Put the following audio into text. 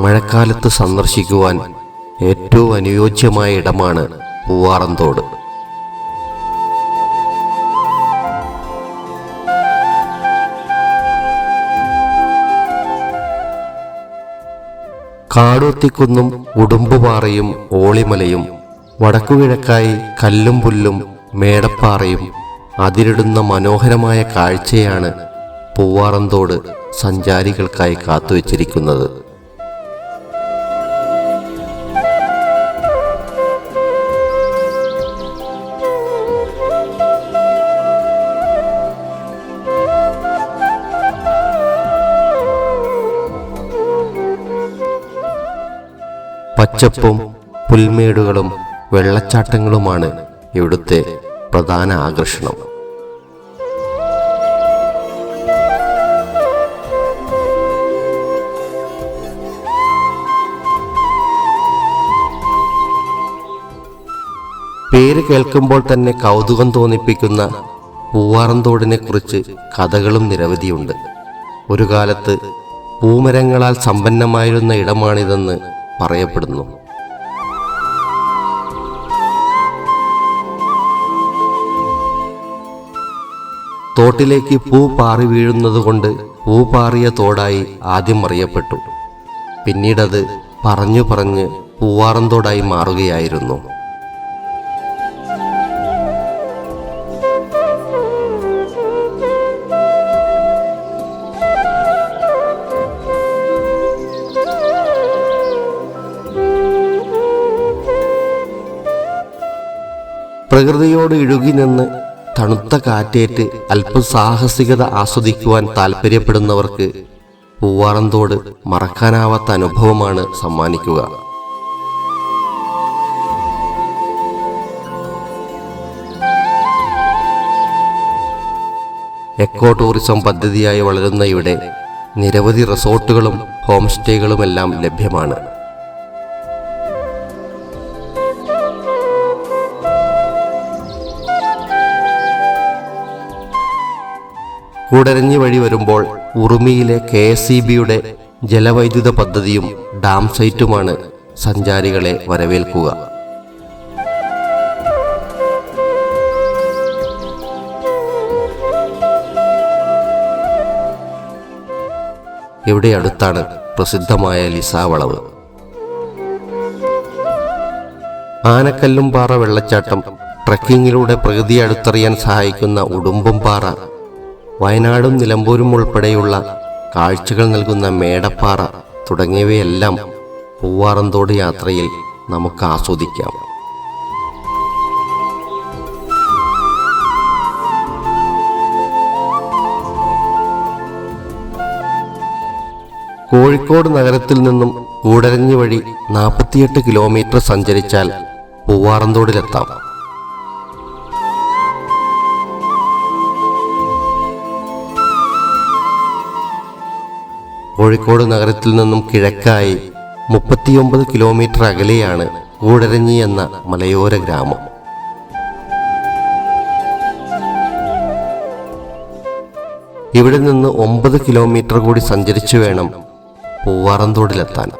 മഴക്കാലത്ത് സന്ദർശിക്കുവാൻ ഏറ്റവും അനുയോജ്യമായ ഇടമാണ് പൂവാറന്തോട്. കാടൂത്തിക്കുന്നും ഉടുമ്പുപാറയും ഓളിമലയും വടക്കുകിഴക്കായി കല്ലും പുല്ലും മേടപ്പാറയും അതിരിടുന്ന മനോഹരമായ കാഴ്ചയാണ് പൂവാറന്തോട് സഞ്ചാരികൾക്കായി കാത്തുവച്ചിരിക്കുന്നത്. പച്ചപ്പും പുൽമേടുകളും വെള്ളച്ചാട്ടങ്ങളുമാണ് ഇവിടുത്തെ പ്രധാന ആകർഷണം. പേര് കേൾക്കുമ്പോൾ തന്നെ കൗതുകം തോന്നിപ്പിക്കുന്ന പൂവാറന്തോടിനെ കുറിച്ച് കഥകളും നിരവധിയുണ്ട്. ഒരു കാലത്ത് പൂമരങ്ങളാൽ സമ്പന്നമായിരുന്ന ഇടമാണിതെന്ന് പറയപ്പെടുന്നു. തോട്ടിലേക്ക് പൂ പാറി വീഴുന്നതുകൊണ്ട് പൂ പാറിയ തോടായി ആദ്യം അറിയപ്പെട്ടു. പിന്നീടത് പറഞ്ഞു പറഞ്ഞ് പൂവാറന്തോടായി മാറുകയായിരുന്നു. പ്രകൃതിയോട് ഇഴുകി നിന്ന് തണുത്ത കാറ്റേറ്റ് അല്പം സാഹസികത ആസ്വദിക്കുവാൻ താല്പര്യപ്പെടുന്നവർക്ക് പൂവാറന്തോട് മറക്കാനാവാത്ത അനുഭവമാണ് സമ്മാനിക്കുക. എക്കോ ടൂറിസം പദ്ധതിയായി വളരുന്ന ഇവിടെ നിരവധി റിസോർട്ടുകളും ഹോം സ്റ്റേകളുമെല്ലാം ലഭ്യമാണ്. കൂടരഞ്ഞി വഴി വരുമ്പോൾ ഉറുമിയിലെ കെ എസ് ഇ ബിയുടെ ജലവൈദ്യുത പദ്ധതിയും ഡാം സൈറ്റുമാണ് സഞ്ചാരികളെ വരവേൽക്കുക. ഇവിടെ അടുത്താണ് പ്രസിദ്ധമായ ലിസ വളവ്. ആനക്കല്ലും പാറ വെള്ളച്ചാട്ടം ട്രക്കിങ്ങിലൂടെ പ്രകൃതിയെ അടുത്തറിയാൻ സഹായിക്കുന്ന ഉടുമ്പും പാറ വയനാടും നിലമ്പൂരും ഉൾപ്പെടെയുള്ള കാഴ്ചകൾ നൽകുന്ന മേടപ്പാറ തുടങ്ങിയവയെല്ലാം പൂവാറന്തോട് യാത്രയിൽ നമുക്ക് ആസ്വദിക്കാം. കോഴിക്കോട് നഗരത്തിൽ നിന്നും കൂടരഞ്ഞി വഴി നാൽപ്പത്തിയെട്ട് കിലോമീറ്റർ സഞ്ചരിച്ചാൽ പൂവാറന്തോടിലെത്താം. കോഴിക്കോട് നഗരത്തിൽ നിന്നും കിഴക്കായി മുപ്പത്തിയൊമ്പത് കിലോമീറ്റർ അകലെയാണ് കൂടരഞ്ഞി എന്ന മലയോര ഗ്രാമം. ഇവിടെ നിന്ന് ഒമ്പത് കിലോമീറ്റർ കൂടി സഞ്ചരിച്ചു വേണം പൂവാറന്തോടിലെത്താൻ.